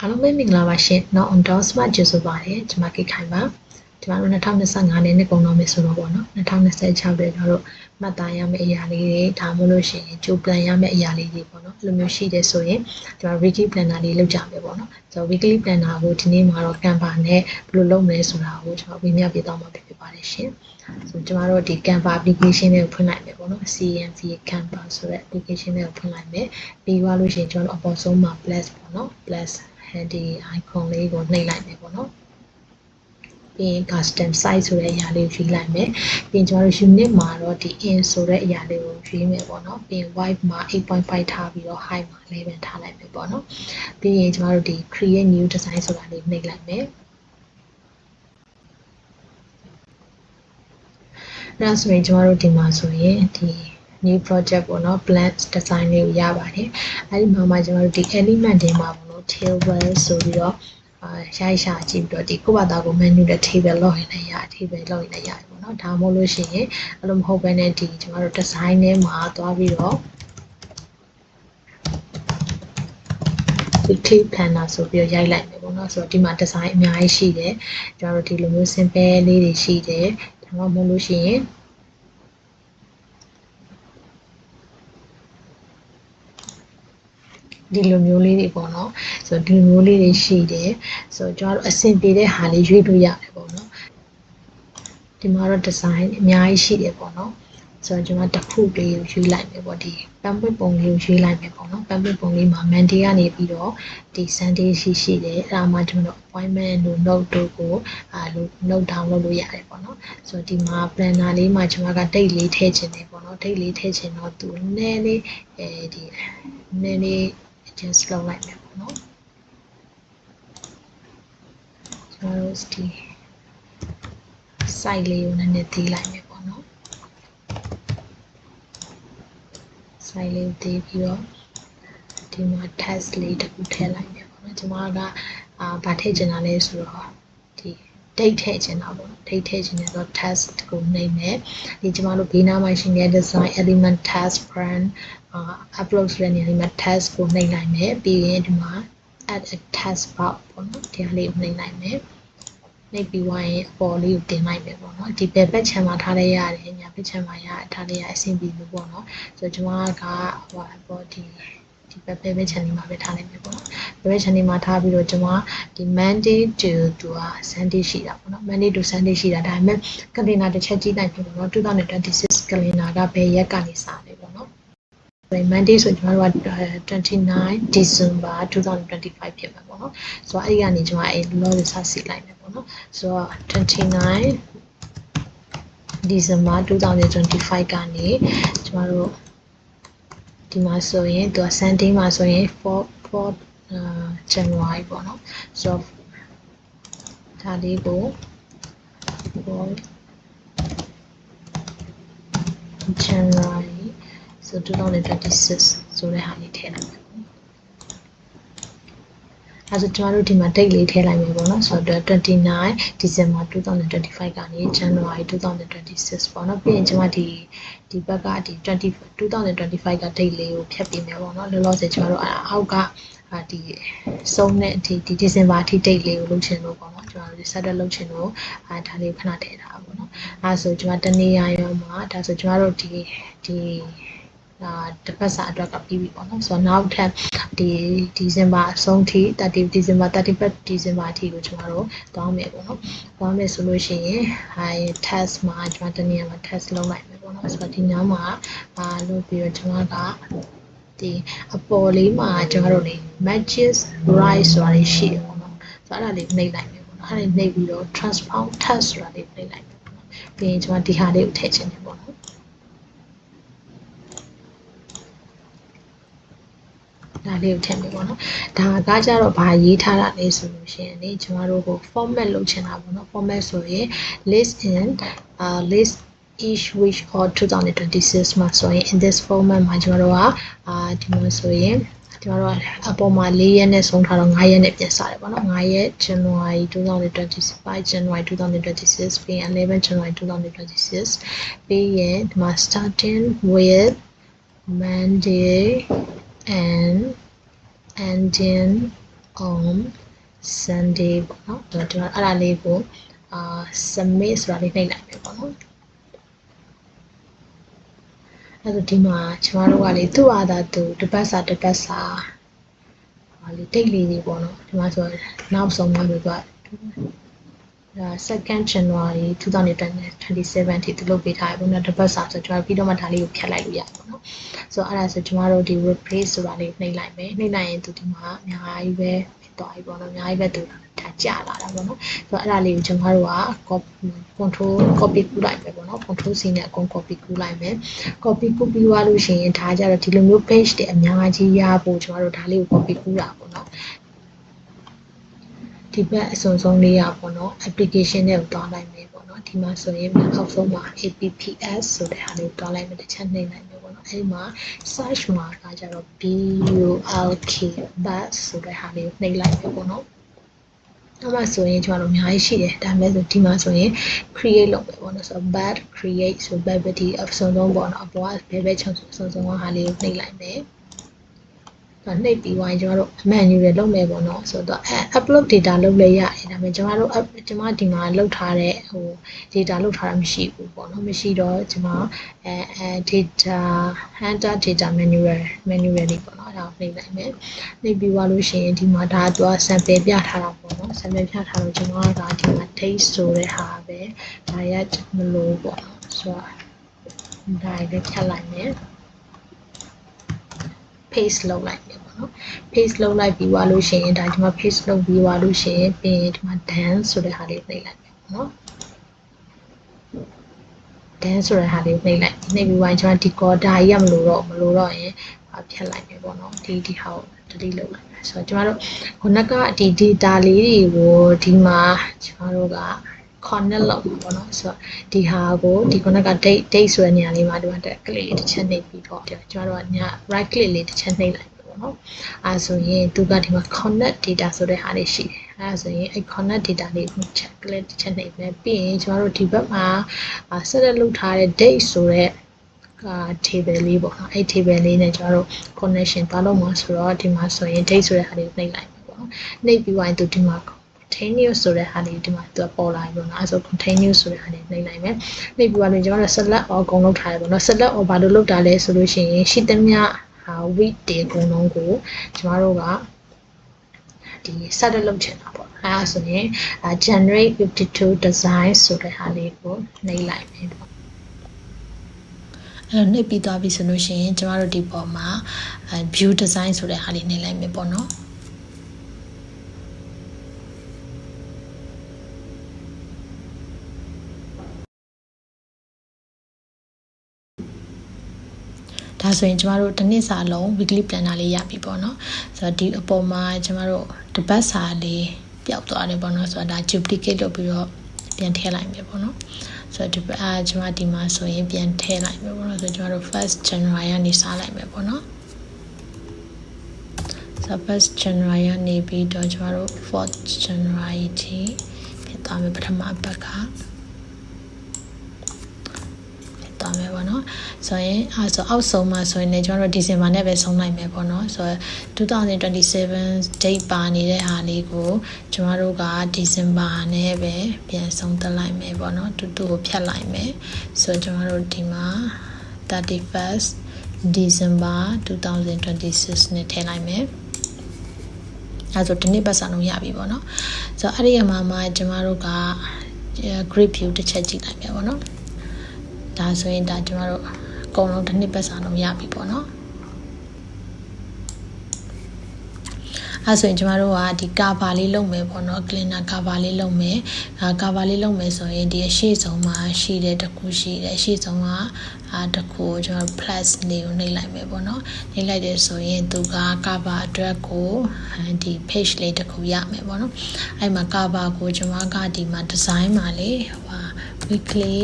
အားလုံးပဲမင်္ဂလာပါရှင်။နောက် on down smart ကြိုဆိုပါရစေ။ကျွန်မကိခိုင်ပါ။ကျွန်တော်တို့2025年နှစ်ကုန်တော့မယ်ဆိုတော့ပေါ့နော်။2026တဲ့ကျွန်တော်တို့မှတ်သားရမယ့်အရာလေးတွေဒါမှမဟုတ်လို့ရှိရင်ကြို plan ရမယ့်အရာလေးတွေပေါ့နော်။အဲ့လိုမျိုးရှိတယ်ဆိုရင်ကျွန်တော် weekly planner လေးလုပ်ကြမယ်ပေါ့နော်။ဆိုတော့ weekly planner ကိုဒီနေ့မှာတော့ Canva နဲ့ဘယ်လိုလုပ်မလဲဆိုတာကိုကျွန်တော်ပြပြပြသွားမှာဖြစ်ပါတယ်ရှင်။ဆိုကျွန်တော်တို့ဒီ Canva application လေးကိုဖွင့်လိုက်မယ်ပေါ့နော် CMV Canva ဆိုတဲ့ application လေးကိုဖွင့်လိုက်မယ်ပြီးသွားလို့ရှိရင်ကျွန်တော်တို့အပေါ်ဆုံးမှာ plus ပေါ့နော် plus ဒီ icon လေးကိုနှိပ်လိုက်မယ်ပေါ့နော်ပြီးရင် custom site ဆိုတဲ့အရာလေးကိုရွေးလိုက်မယ်ပြီးရင်ကျွန်တော်တို့ unit မှာတော့ဒီ in ဆိုတဲ့အရာလေးကိုရွေးမယ်ပေါ့နော်ပြီးရင် white မှာ8.5ထားပြီးတော့ high မှာ11ထားလိုက်မယ်ပေါ့နော်ပြီးရင်ကျွန်တော်တို့ဒီ create new design ဆိုတာလေးနှိပ်လိုက်မယ်ဒါဆိုရင်ကျွန်တော်တို့ဒီမှာဆိုရင်ဒီ new project ပေါ့နော် blank design လေးကိုရပါတယ်အဲဒီမှာမှကျွန်တော်တို့ဒီ element တွေမှာပေါ့နော် table ဆိုပြီးတော့အာရိုက်ရှာကြည့်ပြီးတော့ဒီကိုယ့်ဘာသာကို menu နဲ့ table လောက်ရင်လည်းရ table လောက်ရင်လည်းရတယ်ပေါ့နော်ဒါမှမဟုတ်လို့ရှိရင်အဲ့လိုမဟုတ်ဘဲနဲ့ဒီကျွန်တော်တို့ design ထဲမှာသွားပြီးတော့ဒီ clip planner ဆိုပြီးတော့ရိုက်လိုက်မယ်ပေါ့နော်ဆိုတော့ဒီမှာ design အများကြီးရှိတယ်ကျွန်တော်တို့ဒီလိုမျိုး simple လေးတွေရှိတယ်ဒါမှမဟုတ်လို့ရှိရင် ဒီလိုမျိုးလေးတွေပေါ့နော်ဆိုတော့ဒီလိုမျိုးလေးတွေရှိတယ်ဆိုတော့ကျွန်တော်တို့အဆင်ပြေတဲ့ဟာလေးရွေးလို့ရတယ်ပေါ့နော်ဒီမှာတော့ design အများကြီးရှိတယ်ပေါ့နော်ဆိုတော့ကျွန်တော်တစ်ခုလေးကိုရွေးလိုက်မယ်ပေါ့ဒီပန်းပွင့်ပုံလေးကိုရွေးလိုက်မယ်ပေါ့နော်ပန်းပွင့်ပုံလေးမှာ Monday ကနေပြီးတော့ဒီ Sunday ရှိရှိတယ်အဲ့ဒါမှကျွန်တော် appointment တို့ note တို့ကိုအာလို့ note down လုပ်လို့ရတယ်ပေါ့နော်ဆိုတော့ဒီမှာ planner လေးမှာကျွန်တော်က date လေးထည့်ခြင်းတယ်ပေါ့နော် date လေးထည့်ခြင်းတော့သူနည်းနည်းအဲဒီနည်းနည်း adjust လုပ်လိုက်မယ်ပေါ့နော်ကျွန်တော်တို့ဒီ site လေးကိုနည်းနည်းသေးလိုက်မယ်ပေါ့နော် site လေးကိုသေးပြီးတော့ဒီမှာ test လေးတစ်ခုထည့်လိုက်မယ်ပေါ့နော်ကျွန်မကအာဗာထည့်ချင်တာလဲဆိုတော့ဒီ date ထည့်ချင်တာပေါ့ date ထည့်ချင်တယ်ဆိုတော့ test ကိုနှိပ်မယ်ဒီကျွန်မတို့ဘေးနားမှာရှိနေတဲ့ design element test brand upload ဆိုတဲ့နေရာလေးမှာ test ကိုနှိပ်လိုက်မယ်ပြီးရင်ဒီမှာ add a test box ပေါ့နော်ဒီဟာလေးကိုနှိပ်လိုက်မယ်နှိပ်ပြီးွားရင်အပေါ်လေးကိုတင်လိုက်မယ်ပေါ့နော်ဒီဘယ်ဘက်ခြမ်းမှာထားလိုက်ရတယ်ညာဘက်ခြမ်းမှာရထားလိုက်ရအဆင်ပြေလို့ပေါ့နော်ဆိုတော့ကျွန်မကဟိုအပေါ်ဒီဒီဘက်ဘက်ဘက် channel မှာပဲထားလိုက်မယ်ပေါ့နော်ဘက်ဘက် channel မှာထားပြီးတော့ကျွန်မဒီ Monday to သူက Sunday ရှိတာပေါ့နော် Monday to Sunday ရှိတာဒါပေမဲ့ calendar တစ်ချက်ကြည့်လိုက်ပြီပေါ့နော်2026 calendar ကဘယ်ရက်ကနေစလဲပေါ့နော် Monday ဆိုကျွန်တော်တို့က29 December 2025ဖြစ်မှာပေါ့နော်ဆိုတော့အဲ့ဒီကနေကျွန်တော်အဲ့ law ကိုစစီလိုက်မယ်ပေါ့နော်ဆိုတော့29 December 2025ကနေကျွန်တော်တို့ဒီမှာဆိုရင်သူက Sunday မှာဆိုရင်4 4 January ပေါ့နော်ဆိုတော့ဒါလေးကို January ဆို2026ဆိုတဲ့ဟာလေးထည့်လိုက်မယ်အဲဆိုကျွန်တော်တို့ဒီမှာ date လေးထည့်လိုက်မယ်ပေါ့နော်ဆိုတော့29 December 2025ကနေ January 2026ပေါ့နော်ပြီးရင်ကျွန်မဒီဒီဘက်ကဒီ20 2025က date လေးကိုဖြတ်ပေးမယ်ပေါ့နော်လောလောဆယ်ကျွန်တော်တို့အောက်ကဒီစုံတဲ့ဒီဒီ December အထိ date လေးကိုလုပ်ချင်လို့ပေါ့နော်ကျွန်တော်တို့ set up လုပ်ချင်လို့အဲဒါလေးခဏထည့်ထားပါပေါ့နော်အဲဆိုကျွန်တော်တနေ့ရရောမှာဒါဆိုကျွန်တော်တို့ဒီဒီ အာတစ်ပတ်စာအတွက်ကပြီးပြီပေါ့နော်ဆိုတော့နောက်ထပ်ဒီဒီဇင်ဘာအဆုံးထိ30ဒီဇင်ဘာ31ဒီဇင်ဘာအထိကိုကျွန်တော်တို့တောင်းမယ်ပေါ့နော်တောင်းမယ်ဆိုလို့ရှိရင်ဟာ test မှာကျွန်တော်တနည်းမှာ test လုပ်လိုက်မယ်ပေါ့နော်ဆိုတော့ဒီနားမှာအာလုပ်ပြီးတော့ကျွန်တော်ကဒီအပေါ်လေးမှာကျွန်တော်တို့နေ matches right ဆိုတာလေးရှိတယ်ပေါ့နော်ဆိုတော့အဲ့ဒါလေးနှိပ်လိုက်မယ်ပေါ့နော်အဲ့ဒါနှိပ်ပြီးတော့ transform test ဆိုတာလေးနှိပ်လိုက်မယ်ပေါ့နော်ပြီးရင်ကျွန်တော်ဒီဟာလေးကိုထည့်ချင်တယ်ပေါ့နော် ဒါလေးကိုထည့်မယ်ပေါ့နော်ဒါကကြတော့ဘာရေးထားတာလဲဆိုလို့ရှိရင်လေကျမတို့ကို format လုပ်ချင်တာပေါ့နော် format ဆိုရင် list in uh list each week or 2026မှာဆိုရင် in this format မှာကျမတို့ကအာဒီမှာဆိုရင်ကျမတို့ကအပေါ်မှာ၄ရက်နဲ့ဆုံးထားတော့9ရက်နဲ့ပြန်စတယ်ပေါ့နော်9ရက် January 2025 January 2026ပြီးရင်11 January 2026ပြီးရင်ဒီမှာ starting with Monday and ending on Sunday ပေါ့နော်ကျွန်တော်အဲ့ဒါလေးကိုအာ submit ဆိုတာလေးနှိပ်လိုက်မယ်ပေါ့နော်အဲ့ဒါဒီမှာကျမတို့ကလေသူ့အာသာသူတစ်ပတ်စာတစ်ပတ်စာဟာလေတိတ်လေးတွေပေါ့နော်ဒီမှာဆိုနောက်ဆုံးမှလို့က ဒါ 2nd January 2027ထိသူလုပ်ပေးထားတယ်ပေါ့နော်တစ်ပတ်စာဆိုကျွန်တော်ပြီးတော့မှဒါလေးကိုဖြတ်လိုက်လို့ရပါပေါ့နော်ဆိုတော့အဲ့ဒါဆိုကျွန်တော်တို့ဒီ replace ဆိုတာလေးနှိပ်လိုက်မယ်နှိပ်လိုက်ရင်သူဒီမှာအများကြီးပဲဖြစ်သွားပြီပေါ့နော်အများကြီးပဲသူဒါကြာလာတာပေါ့နော်ဆိုတော့အဲ့ဒါလေးကိုကျွန်တော်တို့က control copy ကူးလိုက်ပဲပေါ့နော် control C နဲ့အကုန် copy ကူးလိုက်မယ် copy ကူးပြီးသွားလို့ရှိရင်ဒါကြတော့ဒီလိုမျိုး page တွေအများကြီးရဖို့ကျွန်တော်တို့ဒါလေးကို copy ကူးတာပေါ့နော် ဒီဘက်အစုံဆုံးလေးရပေါ့နော် application တွေကိုတွားလိုက်မယ်ပေါ့နော်ဒီမှာဆိုရင်အောက်ဆုံးမှာ apps ဆိုတဲ့ဟာလေးကိုတွားလိုက်မယ်တစ်ချက်နှိပ်လိုက်မယ်ပေါ့နော်အဲဒီမှာ search မှာကကြတော့ bulk bus ဆိုတဲ့ဟာလေးကိုနှိပ်လိုက်မယ်ပေါ့နော်အဲ့မှာဆိုရင်ကျွန်တော်တို့အများကြီးရှိတယ်ဒါပေမဲ့ဆိုဒီမှာဆိုရင် create လုပ်ပဲပေါ့နော်ဆိုတော့ bad create ဆို babity of ဆုံးဆုံးပေါ့နော်အပေါ်ကဘယ်ဘက်ချုံဆုံးဆုံးဟာလေးကိုနှိပ်လိုက်မယ်တော့ နှိပ်ပြီးသွားရင်ကျွန်တော်တို့ menu တွေလုပ်မယ်ပေါ့နော်ဆိုတော့အဲ upload data လုပ်လဲရတယ်ဒါပေမဲ့ကျွန်တော်တို့ကျွန်မဒီမှာလုပ်ထားတဲ့ဟို data လုပ်ထားတာမရှိဘူးပေါ့နော်မရှိတော့ကျွန်မအဲအဲ data hunter data manual manual တွေပေါ့နော်အဲ့ဒါကိုနှိပ်လိုက်မယ်နှိပ်ပြီးသွားလို့ရှိရင်ဒီမှာဒါကတော့ sample ပြထားတာပေါ့နော် sample ပြထားလို့ကျွန်တော်ကဒီမှာ taste ဆိုတဲ့ဟာပဲဒါရမလို့ပေါ့နော်ဆိုတော့ဒါလည်းဖြတ်လိုက်မယ် paste လုပ်လိုက်တယ်ပေါ့နော် paste လုပ်လိုက်ပြီးသွားလို့ရှိရင်ဒါဒီမှာ paste လုပ်ပြီးသွားလို့ရှိရင်ပြီးရင်ဒီမှာ dance ဆိုတဲ့ဟာလေးနှိပ်လိုက်မယ်ပေါ့နော် dance ဆိုတဲ့ဟာလေးနှိပ်လိုက်နှိပ်ပြီးသွားရင်ကျွန်တော်ဒီ code ဒါကြီးကမလို့တော့မလို့တော့ရင်ဖြတ်လိုက်မယ်ပေါ့နော်ဒီဒီဟာကို delete လုပ်လိုက်မယ်ဆိုတော့ကျွန်တော်တို့ခုနကဒီ data လေးတွေကိုဒီမှာကျွန်တော်တို့က connect လုပ်မှာပေါ့နော်ဆိုတော့ဒီဟာကိုဒီခုနက date date ဆိုတဲ့နေရာလေးမှာဒီမှာ click လေးတစ်ချက်နှိပ်ပြီးတော့ကျွန်တော်တို့ကည right click လေးတစ်ချက်နှိပ်လိုက်ပေါ့နော်အဲဆိုရင်သူကဒီမှာ connect data ဆိုတဲ့ဟာလေးရှိတယ်အဲဆိုရင်အဲ connect data လေးကိုချက် click တစ်ချက်နှိပ်မယ်ပြီးရင်ကျွန်တော်တို့ဒီဘက်မှာဆက်လက်လုပ်ထားတဲ့ date ဆိုတဲ့က table လေးပေါ့နော်အဲ့ table လေးနဲ့ကျွန်တော်တို့ connection သွားလို့မှာဆိုတော့ဒီမှာဆိုရင် date ဆိုတဲ့ဟာလေးကိုနှိပ်လိုက်မယ်ပေါ့နော်နှိပ်ပြီးရင်သူဒီမှာ continuous ဆိုတဲ့ဟာလေးဒီမှာသူပေါ်လာပြီပေါ့နော်အဲဆို continuous ဆိုတဲ့ဟာလေးနှိပ်လိုက်မယ်နှိပ်ပြီးတော့ကျွန်တော်တို့ select all အကုန်လုပ်ထားတယ်ပေါ့နော် select all ဘာလို့လုပ်တာလဲဆိုလို့ရှိရင်ရှိသမျှဟာ week တွေအကုန်လုံးကိုကျွန်တော်တို့ကဒီ set လုပ်ချင်တာပေါ့အဲဆိုရင် generate 52 design ဆိုတဲ့ဟာလေးကိုနှိပ်လိုက်မယ်ပေါ့အဲ့တော့နှိပ်ပြီးသွားပြီဆိုလို့ရှိရင်ကျမတို့ဒီပေါ်မှာ view design ဆိုတဲ့ဟာလေးနှိပ်လိုက်မယ်ပေါ့နော် ဒါဆိုရင်ကျမတို့တစ်နှစ်စာလုံး weekly planner လေးရပြီပေါ့နော်ဆိုတော့ဒီအပေါ်မှာကျမတို့တပတ်စာလေးပျောက်သွားတယ်ပေါ့နော်ဆိုတော့ဒါ duplicate လုပ်ပြီးတော့ပြန်ထည့်လိုက်မယ်ပေါ့နော်ဆိုတော့ဒီအာကျမဒီမှာဆိုရင်ပြန်ထည့်လိုက်မယ်ပေါ့နော်ဆိုတော့ကျမတို့ first January ကနေစလိုက်မယ်ပေါ့နော်ဆိုတော့ first January ကနေပြီးတော့ကျမတို့ fourth January ထိဖြစ်သွားမယ်ပထမပတ်က သွားမယ်ပေါ့နော်ဆိုရင်အဲဆိုအောက်ဆုံးမှာဆိုရင်လည်းကျွန်တော်တို့ဒီဇင်ဘာနဲ့ပဲဆုံးလိုက်မယ်ပေါ့နော်ဆိုတော့2027 date ပါနေတဲ့ဟာလေးကိုကျွန်တော်တို့ကဒီဇင်ဘာနဲ့ပဲပြန်ဆုံးသက်လိုက်မယ်ပေါ့နော်တူတူကိုဖြတ်လိုက်မယ်ဆိုတော့ကျွန်တော်တို့ဒီမှာ 31st December 2026နဲ့ထည့်လိုက်မယ်အဲဆိုဒီနေ့ပတ်စာလုံးရပြီပေါ့နော်ဆိုတော့အဲ့ဒီအမှာမှာကျမတို့က grid view တစ်ချက်ကြည့်လိုက်မယ်ပေါ့နော် ဒါဆိုရင်ဒါကျမတို့အကုန်လုံးတစ်နှစ်ပတ်စာလုံးရပြီပေါ့နော်အဲဆိုရင်ကျမတို့ကဒီကာဗာလေးလုပ်မယ်ပေါ့နော်ကလင်နာကာဗာလေးလုပ်မယ်အာကာဗာလေးလုပ်မယ်ဆိုရင်ဒီအရှိဆုံးမှာရှိတဲ့တစ်ခုရှိတယ်အရှိဆုံးကအာတစ်ခုကိုကျွန်တော် plus လေးကိုနှိပ်လိုက်မယ်ပေါ့နော်နှိပ်လိုက်တယ်ဆိုရင်သူကကာဗာအတွက်ကိုဒီ page လေးတစ်ခုရမယ်ပေါ့နော်အဲ့မှာကာဗာကိုကျွန်မကဒီမှာ design မှာလေဟို weekly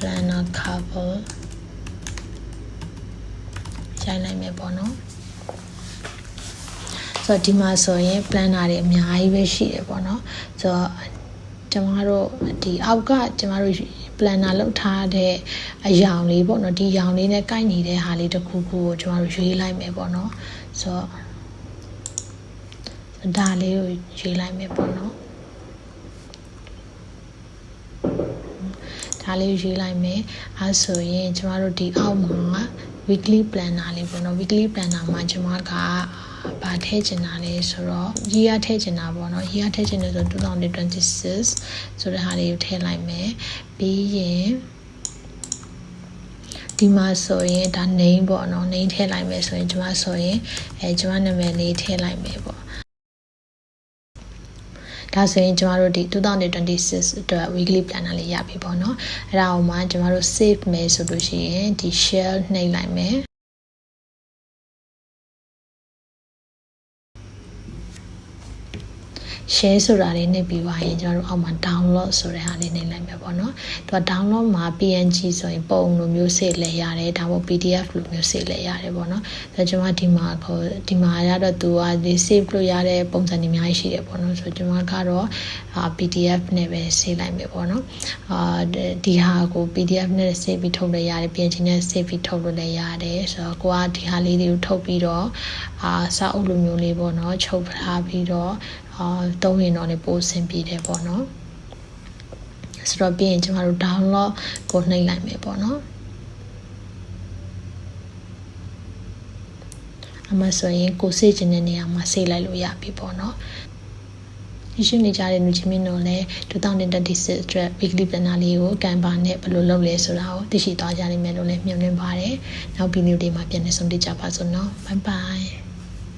planner cover ရိုက်လိုက်မယ်ပေါ့နော်ဆိုတော့ဒီမှာဆိုရင် planner တွေအများကြီးပဲရှိတယ်ပေါ့နော်ဆိုတော့ကျမတို့ဒီအောက်ကကျမတို့ planner လောက်ထားတဲ့အယောင်လေးပေါ့နော်ဒီယောင်လေးနဲ့ကိုက်နေတဲ့ဟာလေးတစ်ခုခုကိုကျမတို့ရွေးလိုက်မယ်ပေါ့နော်ဆိုတော့ဒါလေးကိုရွေးလိုက်မယ်ပေါ့နော် ဒါလေးကိုရွေးလိုက်မယ်အဲဆိုရင်ကျမတို့ဒီအောက်မှာ weekly planner လေးပေါ့နော် weekly planner မှာကျမကဗာထည့်ချင်တာလဲဆိုတော့ year ထည့်ချင်တာပေါ့နော် year ထည့်ချင်တယ်ဆို2026ဆိုတဲ့ဟာလေးကိုထည့်လိုက်မယ်ပြီးရင်ဒီမှာဆိုရင်ဒါ name ပေါ့နော် name ထည့်လိုက်မယ်ဆိုရင်ကျမဆိုရင်အဲကျမနာမည်လေးထည့်လိုက်မယ်ပေါ့ ဒါဆိုရင်ကျမတို့ဒီ2026အတွက် weekly planner လေးရပြီပေါ့နော်အဲ့ဒါအောင်မှကျမတို့ save မယ်ဆိုလို့ရှိရင်ဒီ share နှိပ်လိုက်မယ် share ဆိုတာလေးနှိပ်ပြီးပါရင်ကျွန်တော်တို့အောက်မှာ download ဆိုတဲ့ဟာလေးနှိပ်လိုက်မယ်ပေါ့နော်။သူက download မှာ PNG ဆိုရင်ပုံလိုမျိုးစေလဲရတယ်ဒါမှမဟုတ် PDF လိုမျိုးစေလဲရတယ်ပေါ့နော်။ဒါကျွန်မဒီမှာခေါ်ဒီမှာရတော့သူကဒီ save လို့ရတဲ့ပုံစံတွေအများကြီးရှိတယ်ပေါ့နော်။ဆိုတော့ကျွန်မကတော့ PDF နဲ့ပဲစေလိုက်မယ်ပေါ့နော်။အာဒီဟာကို PDF နဲ့ save ပြီးထုတ်လို့ရတယ် PNG နဲ့ save ပြီးထုတ်လို့လည်းရတယ်ဆိုတော့ကိုကဒီဟာလေးတွေကိုထုတ်ပြီးတော့အာစာအုပ်လိုမျိုးလေးပေါ့နော်ချုပ်ထားပြီးတော့အာသုံးရင်တော့လည်းပိုအဆင်ပြေတယ်ပေါ့နော်ဆိုတော့ပြီးရင်ကျမတို့ download ကိုနှိပ်လိုက်မယ်ပေါ့နော်အမဆိုရင်ကိုစေ့ချင်တဲ့နေရာမှာစေ့လိုက်လို့ရပြီပေါ့နော်ဒီရှိနေကြတဲ့လူချင်းမင်းတို့လည်း2026အတွက် weekly planner လေးကိုကန်ပါနဲ့ဘယ်လိုလုပ်လဲဆိုတာကိုသိရှိသွားကြနိုင်မယ်လို့လည်းမျှော်လင့်ပါတယ်။နောက်ဗီဒီယိုတွေမှာပြန်လည်ဆုံတွေ့ကြပါစို့နော်။ Bye bye